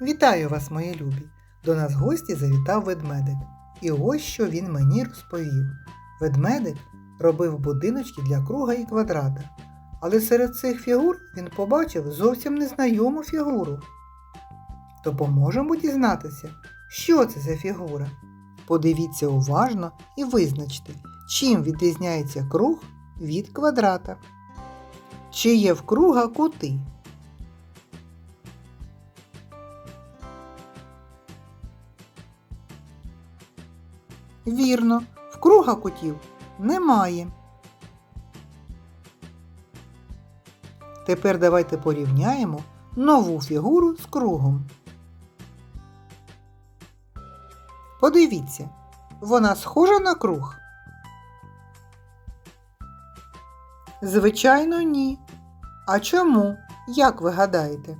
Вітаю вас, мої любі! До нас в гості завітав ведмедик. І ось що він мені розповів. Ведмедик робив будиночки для круга і квадрата. Але серед цих фігур він побачив зовсім незнайому фігуру. Допоможемо дізнатися, що це за фігура. Подивіться уважно і визначте, чим відрізняється круг від квадрата. Чи є в круга кути? Вірно, в круга кутів немає. Тепер давайте порівняємо нову фігуру з кругом. Подивіться, вона схожа на круг? Звичайно, ні. А чому? Як ви гадаєте?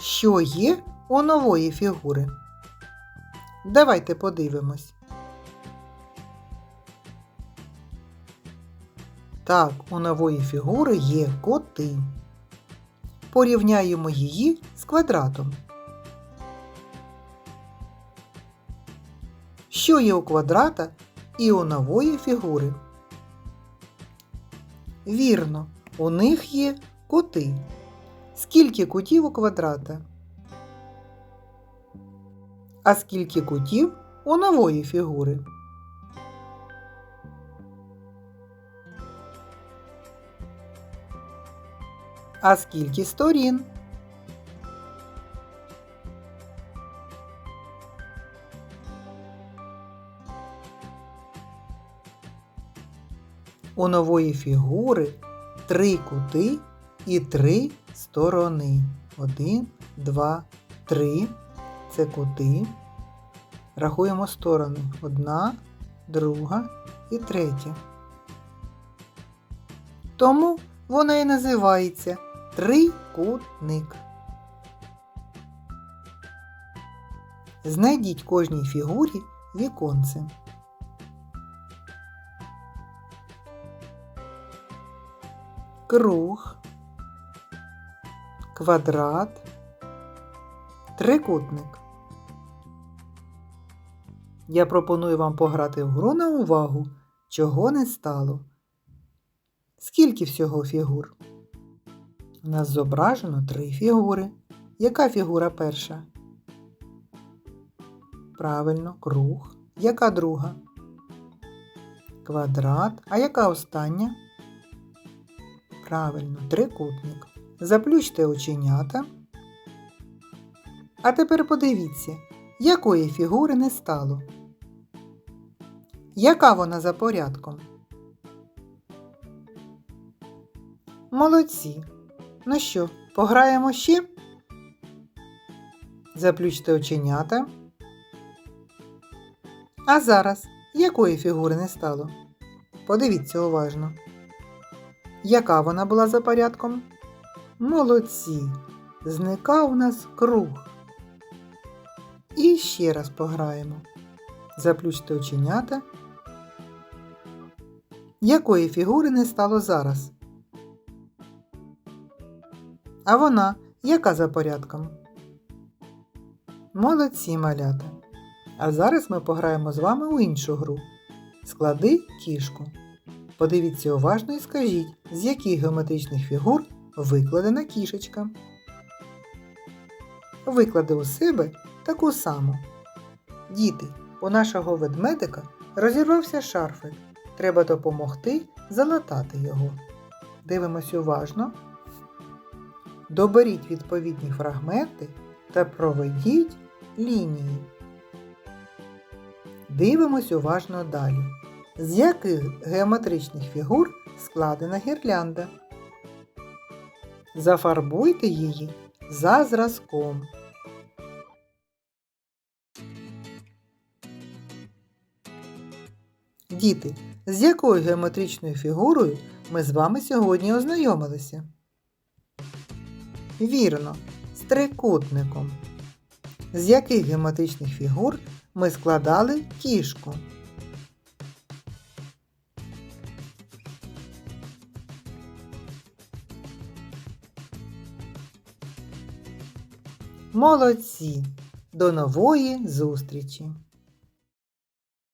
Що є у нової фігури? Давайте подивимось. Так, у нової фігури є коти. Порівняємо її з квадратом. Що є у квадрата і у нової фігури? Вірно, у них є кути. Скільки кутів у квадрата? А скільки кутів у нової фігури? А скільки сторін? У нової фігури три кути і три сторони. Один, два, три. Це кути. Рахуємо сторони. Одна, друга і третя. Тому вона і називається трикутник. Знайдіть кожній фігурі віконце. Круг, квадрат, трикутник. Я пропоную вам пограти в гру на увагу, чого не стало. Скільки всього фігур? У нас зображено три фігури. Яка фігура перша? Правильно, круг. Яка друга? Квадрат. А яка остання? Правильно, трикутник. Заплющте оченята. А тепер подивіться, якої фігури не стало. Яка вона за порядком? Молодці. Ну що, пограємо ще? Заплющте оченята. А зараз якої фігури не стало? Подивіться уважно. Яка вона була за порядком? Молодці. Зникав у нас круг. І ще раз пограємо. Заплющте оченята. Якої фігури не стало зараз? А вона яка за порядком? Молодці малята. А зараз ми пограємо з вами у іншу гру. Склади кішку. Подивіться уважно і скажіть, з яких геометричних фігур викладена кішечка. Виклади у себе таку саму. Діти, у нашого ведмедика розірвався шарфик. Треба допомогти залатати його. Дивимось уважно. Доберіть відповідні фрагменти та проведіть лінії. Дивимось уважно далі. З яких геометричних фігур складена гірлянда? Зафарбуйте її за зразком. Діти, з якою геометричною фігурою ми з вами сьогодні ознайомилися? Вірно, з трикутником. З яких геометричних фігур ми складали кішку? Молодці! До нової зустрічі!